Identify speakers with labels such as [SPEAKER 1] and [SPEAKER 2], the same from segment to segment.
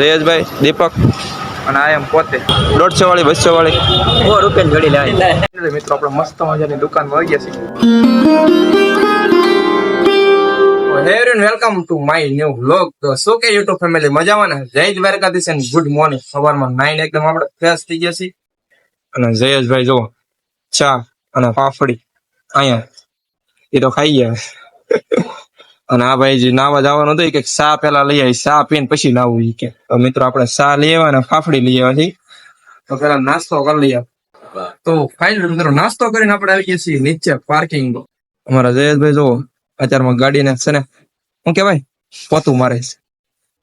[SPEAKER 1] જયેશભાઈ દીપક. અને આ એમ પોતે. દોઢસો વાળી બસો વાળી.
[SPEAKER 2] સો રૂપિયા ઘડી લેવાય
[SPEAKER 1] મિત્રો આપણે મસ્ત મજાની દુકાનમાં આવી ગયા છીએ. Welcome to my new vlog તો શું કે યુટ્યુબ ફેમિલી મજામાં ને? જય દ્વારકાધીશ એન્ડ ગુડ મોર્નિંગ સવારમાં નાઈન એકદમ આપણે ફ્રેશ થઈ ગયા છીએ. અને જયેશભાઈ જો ચા અને પાફડી અહીંયા. એ તો ખાઈ ગયા. અને આ ભાઈ જે નાવા જવાનું હતું કે સા પેલા લઈ આવી સા પીને પછી નાવું ઈ કે. તો મિત્રો આપણે સા લઈ આવ્યા અને ફાફડી લઈ આવવાની તો પેલા નાસ્તો કરી લઈએ. તો ફાઇનલ મિત્રો નાસ્તો કરીને આપણે આવી ગયા છીએ નીચે પાર્કિંગ અમારા જયેશભાઈ જો અત્યારમાં ગાડીને છે ને શું કેવાય પોતું મારે છે.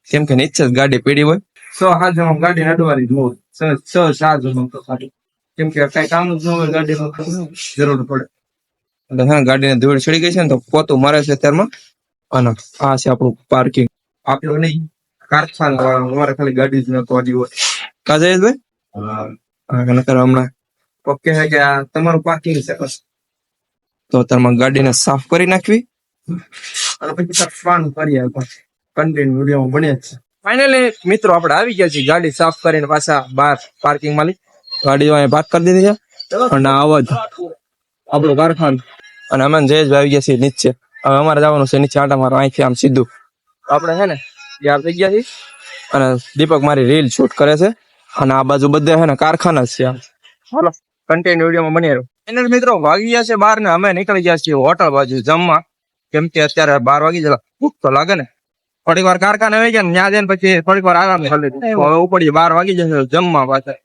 [SPEAKER 1] કેમ કે નીચે જ ગાડી પીડી હોય. સો હાથ જમા ગાડી અડવાની જોવું છ છ સાત જમા તો ખાલી. કેમ કે કઈ કામ જ ન હોય ગાડીમાં જરૂર પડે? એટલે હા ગાડીને ધૂળ ચડી ગઈ છે ને તો પોતું મારે છે અત્યારમાં. અને આ છે આપણું પાર્કિંગ આપણું નહીં. કારખાના. અમારે ખાલી ગાડી જ નતો હોય. કા જયેશભાઈ હા. નકર હમણાં. ઓકે છે કે આ તમારું પાર્કિંગ છે બસ. તો તમારે ગાડીને સાફ કરી નાખવી. અને પછી તાર ફાન કરી કન્ટિન્યુ વીડિયો બને જ છે. ફાઇનલી મિત્રો આપણે આવી ગયા છીએ ગાડી સાફ કરીને પાછા બહાર પાર્કિંગમાં લઈ ગાડી અહીં પાર્ક કરી દીધી છે. અને આવા જ આપણું કારખાનું. અને અમે જયેશભાઈ આવી ગયા છીએ નીચે. હવે અમારે જવાનું છે, નીચે આટા મારો અહીંથી આમ સીધું. આપણે છે ને, ત્યાર થઈ ગયા છીએ. અને દીપક મારી રીલ શૂટ કરે છે. અને આ બાજુ બધે છે ને કારખાના છે આમ. હાલો કન્ટેન્ટ વિડીયોમાં બની રહ્યો. એના મિત્રો, વાગી ગયા છે બાર ને અમે નીકળી ગયા છીએ હોટલ બાજુ જમવા. કેમ કે અત્યારે બાર વાગી જતા ભૂખ તો લાગે ને. થોડીક વાર કારખાને આવી ગયા ને, ત્યાં જઈને પછી થોડીક વાર આરામ કરી હવે ઉપડી બાર વાગી જશે, જમવા પાછા.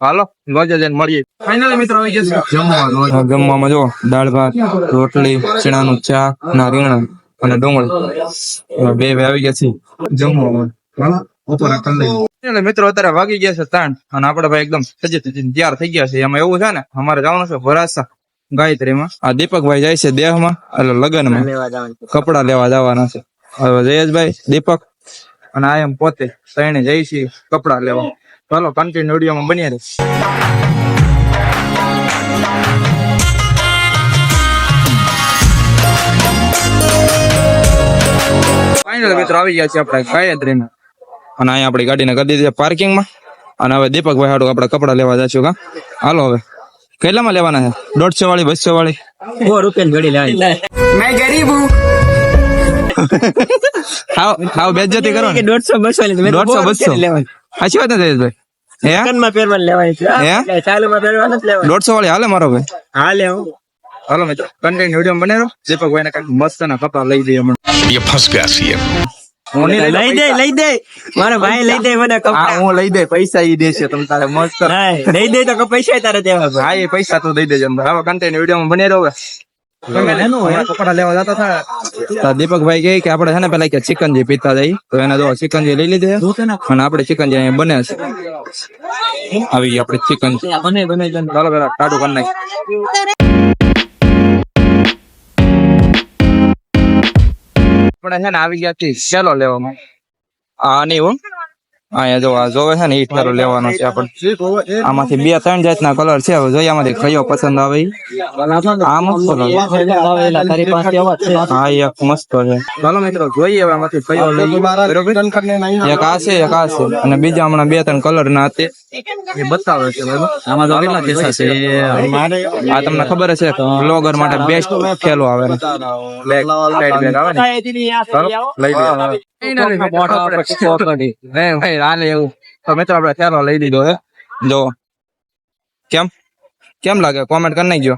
[SPEAKER 1] હાલો લોજે જઈને મળીએ. ફાઇનલી મિત્રો આવી જશે જમવા જમવામાં જો દાળ ભાત રોટલી ચણાનું ચા ના રીંગણા અને ડુંગળી. બે બે આવી ગયા છે જમવામાં. એટલે મિત્રો અત્યારે વાગી ગયા છે ત્રણ અને આપડે ભાઈ એકદમ સજે તૈયાર થઈ ગયા છે. એમાં એવું છે ને અમારે જવાનું છે ભરાસા ગાયત્રીમાં. આ દીપકભાઈ જાય છે દેહમાં એટલે લગ્નમાં.
[SPEAKER 2] લેવા જવાનું
[SPEAKER 1] કપડા લેવા જવાના છે. હવે જયેશભાઈ દીપક અને આ એમ પોતે ત્રણે જઈ છીએ કપડા લેવા. ચાલો કન્ટિન્યુ વિડીયોમાં બની રહે ફાઇનલ મિત્રો આવી ગયા છે આપણે ગાયત્રીના. અને અહીંયા આપણી ગાડીને કરી દીધી પાર્કિંગમાં અને હવે દીપકભાઈ હાડું આપણે કપડા લેવા જશું કા? હાલો હવે. કેટલામાં લેવાના છે? દોઢસો વાળી બસો વાળી?
[SPEAKER 2] સો રૂપિયા મેં ગરીબ
[SPEAKER 1] હાવ હાવ બેજતી કરો
[SPEAKER 2] દોઢસો બસો
[SPEAKER 1] દોઢસો બસો સાચી વાત નથી ભાઈ
[SPEAKER 2] સેકન્ડમાં પહેરવાનું લેવાની છે.
[SPEAKER 1] હે?
[SPEAKER 2] ચાલુમાં પહેરવાનું જ લેવાનું
[SPEAKER 1] દોઢસો મસ્ત ના કપડા લઈ દઈએ હમણાં. એ ફસ લઈ
[SPEAKER 2] દે લઈ દે. મારા ભાઈ લઈ દે મને
[SPEAKER 1] હું લઈ દે પૈસા ઈ દેશે તમે તારે મસ્ત.
[SPEAKER 2] લઈ દે તો પૈસા તારે
[SPEAKER 1] હા એ પૈસા તો દઈ દેજો હવે કન્ટેન્ટ વીડિયો બને રહો દીપકભાઈ કે આપણે છે ને પેલા કે ચિકનજી પીતા જઈ તો એને જો ચિકનજી લઈ લીધે. અને આપણે ચિકનજી અહીંયા બને છે. આવી ગઈ આપણે ચિકન.
[SPEAKER 2] બને બને
[SPEAKER 1] ચાલો પેલા ટાટું કરી નાખી આપણે છે ને આવી ગયા છીએ. સેલો લેવામાં આ નહીં હો. અહીંયા જો આ જોવે છે ને એ ઠેરો લેવાનો છે આપણે. આમાંથી બે ત્રણ જાતના કલર છે હવે જોઈએ આમાંથી કયો પસંદ આવે. આ મસ્ત
[SPEAKER 2] છે.
[SPEAKER 1] હા એક મસ્ત છે. ચાલો મિત્રો જોઈએ હવે આમાંથી કયો લઈએ. બરોબર. એક આ છે એક આ છે. અને બીજા હમણાં બે ત્રણ કલર ના હતી એ બતાવે છે બરોબર?
[SPEAKER 2] આમાં તો કેટલા પૈસા છે?
[SPEAKER 1] આ તમને ખબર છે બ્લોગર માટે બેસ્ટ ખેલો આવે ને. બ્લેક સાઈડ બેગ આવે ને. લઈ લે. આપણે લઈ લીધો હે જો કેમ કેમ લાગે કોમેન્ટ કરી નાખજો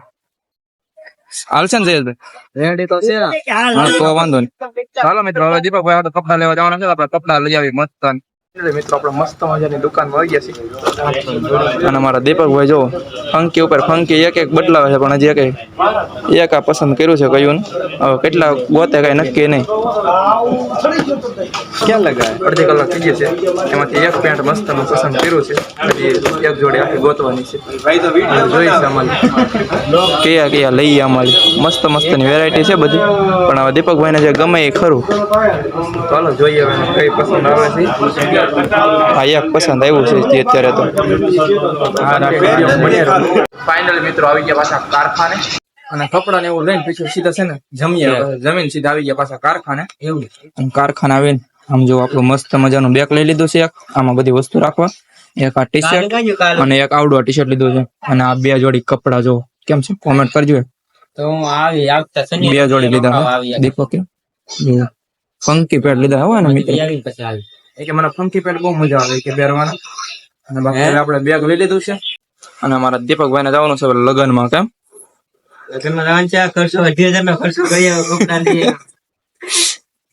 [SPEAKER 1] હાલશે ને જયેશભાઈ
[SPEAKER 2] રેડી તો છે
[SPEAKER 1] હા તો વાંધો નહીં ચાલો મિત્રો હવે દીપકભાઈ કપડા લેવા જવાના છે આપડે કપડા લઈ આવી મસ્ત મિત્રો આપણે મસ્ત મજાની દુકાનમાં આવી ગયા છીએ. અને મારા દીપકભાઈ જો ફંકી ઉપર ફંકી એક એક બદલાવે છે પણ હજી એક એક આ પસંદ કર્યું છે કયું ને? હવે કેટલા ગોતે કઈ નક્કી નહીં. ક્યાં લગાય અડધી કલાક થઈ ગઈ છે. એમાંથી એક પેન્ટ મસ્ત પસંદ કર્યું છે. હજી એક જોડી આખી ગોતવાની છે. જોઈ અમારી. કયા કયા લઈએ અમારી? મસ્ત મસ્તની વેરાયટી છે બધી. પણ હવે દીપકભાઈને જે ગમે એ ખરું. ચાલો જોઈએ કઈ પસંદ આવે છે. આ એક પસંદ આવ્યું છે જે અત્યારે તો. ફાઇનલ મિત્રો આવી ગયા પાછા કારખાને. અને કપડા ને એવું લઈને પછી સીધા છે ને જમીએ જમીન સીધા આવી ગયા પાછા કારખાને. એવું કારખાને આવીને આમ જો આપણું મસ્ત મજાનું બેગ લઈ લીધું છે એક. આમાં બધી વસ્તુ રાખવા. એક આ ટી શર્ટ અને એક આવડો ટી શર્ટ લીધું છે. અને આ બે જોડી કપડા જો. કેમ છે? કોમેન્ટ કરજો
[SPEAKER 2] તો હું આવી આવતા
[SPEAKER 1] બે જોડી લીધા હા. દીપક પંકી પેડ લીધા હોય ને મિત્ર.
[SPEAKER 2] પછી આવી.
[SPEAKER 1] એ કે મને ફંકી પેડ બહુ મજા આવે કે પહેરવાના અને બાકી આપણે બેગ લઈ લીધું છે. અને અમારા દીપકભાઈ ને જવાનું છે લગ્નમાં કેમ?
[SPEAKER 2] લગ્નમાં જવાનું છે, ખર્ચો અઢી હજાર નો ખર્ચો કરી.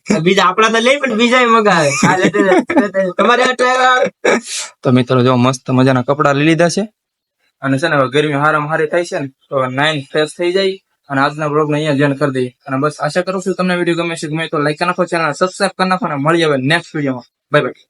[SPEAKER 2] બીજા આપણા તો લઈ પણ બીજા મગાવે. તમારે
[SPEAKER 1] તો મિત્રો જો મસ્ત મજાના કપડા લઈ લીધા છે. અને છે ને હવે ગરમી હારામ હારી થાય છે ને તો નાઇન ફ્રેશ થઈ જાય. અને આજના બ્લોગ ને અહીંયા જોઈન કરી દઈએ. અને બસ આશા કરું છું તમને વીડિયો ગમે છે ગમે તો લાઈક કરી નાખો ચેનલ સબસ્ક્રાઈબ કરી નાખો અને મળી આવે નેક્સ્ટ વિડીયોમાં বাই বাই